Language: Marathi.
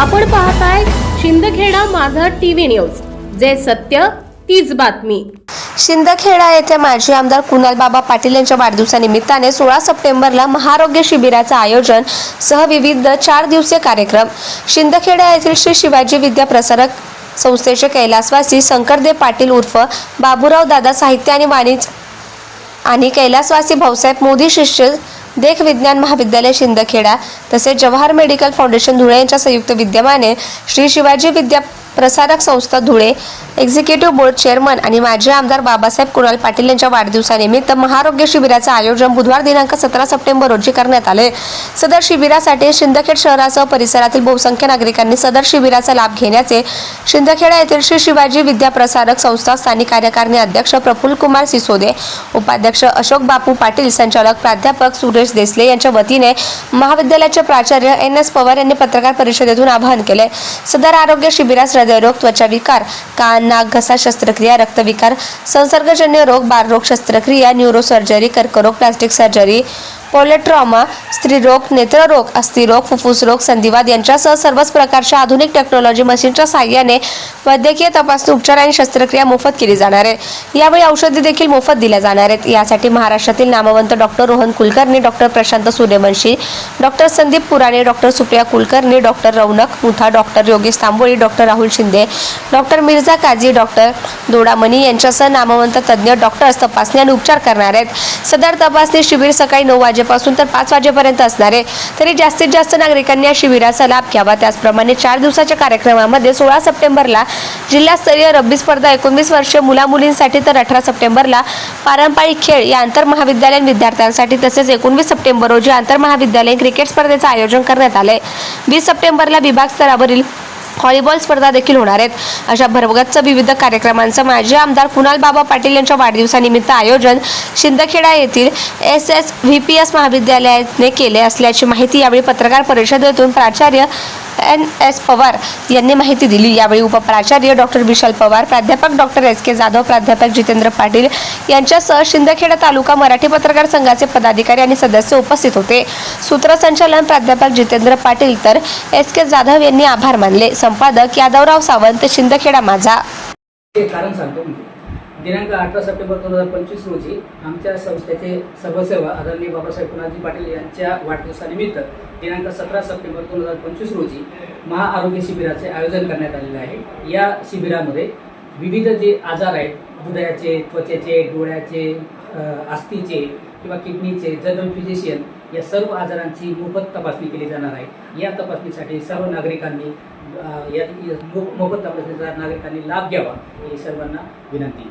आपण पाहताय शिंदखेडा माझा टीव्ही न्यूज. जे सत्य तीच बातमी. शिंदखेडा येथे माजी आमदार कुणाल बाबा पाटील यांच्या वाढदिवसानिमित्ताने सोळा सप्टेंबरला महारोग्य शिबिराचं आयोजन सह विविध चार दिवसीय कार्यक्रम. शिंदखेडा येथील श्री शिवाजी विद्या प्रसारक संस्थेचे कैलासवासी शंकरदेव पाटील उर्फ बाबूराव दादा साहित्य आणि वाणिज्य आणि कैलासवासी भाऊसाहेब मोदी शिष्य देख विज्ञान महाविद्यालय शिंदखेडा तसेच जवाहर मेडिकल फाउंडेशन धुळे यांच्या संयुक्त विद्यमाने श्री शिवाजी विद्या प्रसारक संस्था धुळे एक्झिक्युटिव्ह बोर्ड चेअरमन आणि माजी आमदार बाबासाहेब कुणाल पाटील यांच्या वाढदिवसानिमित्त महारोग्य शिबिराचं आयोजन बुधवार दिनांक सतरा सप्टेंबर रोजी करण्यात आले. सदर शिबिरासाठी शिंदखेड शहरासह परिसरातील बहुसंख्य नागरिकांनी सदर शिबिराचा लाभ घेण्याचे शिंदखेडा येथील श्री शिवाजी विद्या प्रसारक संस्था स्थानिक कार्यकारिणी अध्यक्ष प्रफुल्ल कुमार सिसोदे उपाध्यक्ष अशोक बापू पाटील संचालक प्राध्यापक सुरेश देसले यांच्या वतीने महाविद्यालयाचे प्राचार्य एन एस पवार यांनी पत्रकार परिषदेतून आवाहन केले. सदर आरोग्य शिबिरास हृदयरोग त्वचा विकार कान नाक घसा शस्त्रक्रिया रक्तविकार संसर्गजन्य रोग बालरोग शस्त्रक्रिया न्यूरोसर्जरी कर्करोग प्लास्टिक सर्जरी पोलेट्रॉमा स्त्रीरोग नेत्ररोग अस्थिरोग फुफ्फुस रोग संधिवाद यांच्यासह सर्वच प्रकारच्या आधुनिक टेक्नॉलॉजी मशीनच्या साहाय्याने वैद्यकीय तपासणी उपचार आणि शस्त्रक्रिया मोफत केली जाणार आहे. यावेळी औषधी देखील मोफत दिल्या जाणार आहेत. यासाठी महाराष्ट्रातील नामवंत doctor Rohan Kulkarni doctor Prashant Suryavanshi doctor Sandeep Purane doctor Supriya Kulkarni doctor Raunak Mutha doctor Yogesh Tamboli doctor Rahul Shinde doctor Mirza Kazi doctor Dodamani यांच्यासह नामवंत तज्ज्ञ डॉक्टर्स तपासणी आणि उपचार करणार आहेत. सदर तपासणी शिबिर सकाळी नऊ वाजे वाजेपासून तर पाच वाजेपर्यंत असणार आहे तरी जास्तीत जास्त नागरिकांनी या शिबिराचा लाभ घ्यावा. त्याचप्रमाणे चार दिवसाच्या कार्यक्रमामध्ये सोळा सप्टेंबरला जिल्हास्तरीय रब्बी स्पर्धा एकोणवीस वर्षीय मुला मुलींसाठी तर अठरा सप्टेंबरला पारंपरिक खेळ या आंतरमहाविद्यालयीन विद्यार्थ्यांसाठी तसेच एकोणवीस सप्टेंबर रोजी आंतरमहाविद्यालयीन क्रिकेट स्पर्धेचं आयोजन करण्यात आलंय. वीस सप्टेंबरला विभाग स्तरावरील व्हॉलीबॉल स्पर्धा देखील होणार आहेत. अशा भरगच्च विविध कार्यक्रमांचं माजी आमदार कुणाल बाबा पाटील यांच्या वाढदिवसानिमित्त आयोजन शिंदखेडा येथील S S V P S महाविद्यालयाने केले असल्याची माहिती यावेळी पत्रकार परिषदेतून प्राचार्य एन एस पवार यांनी माहिती दिली. यावेळी उपप्राचार्य डॉक्टर विशाल पवार प्राध्यापक डॉक्टर एस के जाधव प्राध्यापक जितेंद्र पाटील यांच्यासह शिंदखेडा तालुका मराठी पत्रकार संघाचे पदाधिकारी आणि सदस्य उपस्थित होते. सूत्रसंचालन प्राध्यापक जितेंद्र पाटील तर एस के जाधव यांनी आभार मानले. संपादक यादवराव सावंत शिंदखेडा माझा. कारण सांगतो दिनांक अठरा सप्टेंबर दोन हजार पंचवीस रोजी आमच्या संस्थेचे सभासेव आदरणीय बाबासाहेब पुनाजी पाटील यांच्या वाढदिवसानिमित्त दिनांक सतरा सप्टेंबर दोन हजार पंचवीस रोजी महाआरोग्य शिबिराचे आयोजन करण्यात आलेले आहे. या शिबिरामध्ये विविध जे आजार आहेत हृदयाचे त्वचेचे डोळ्याचे अ, अस्थिचे किंवा किडनीचे जनरल फिजिशियन या सर्व आजारांची मोफत तपासणी केली जाणार आहे. या तपासणीसाठी सर्व नागरिकांनी या मोफत तपासणीचा नागरिकांनी लाभ घ्यावा ही सर्वांना विनंती.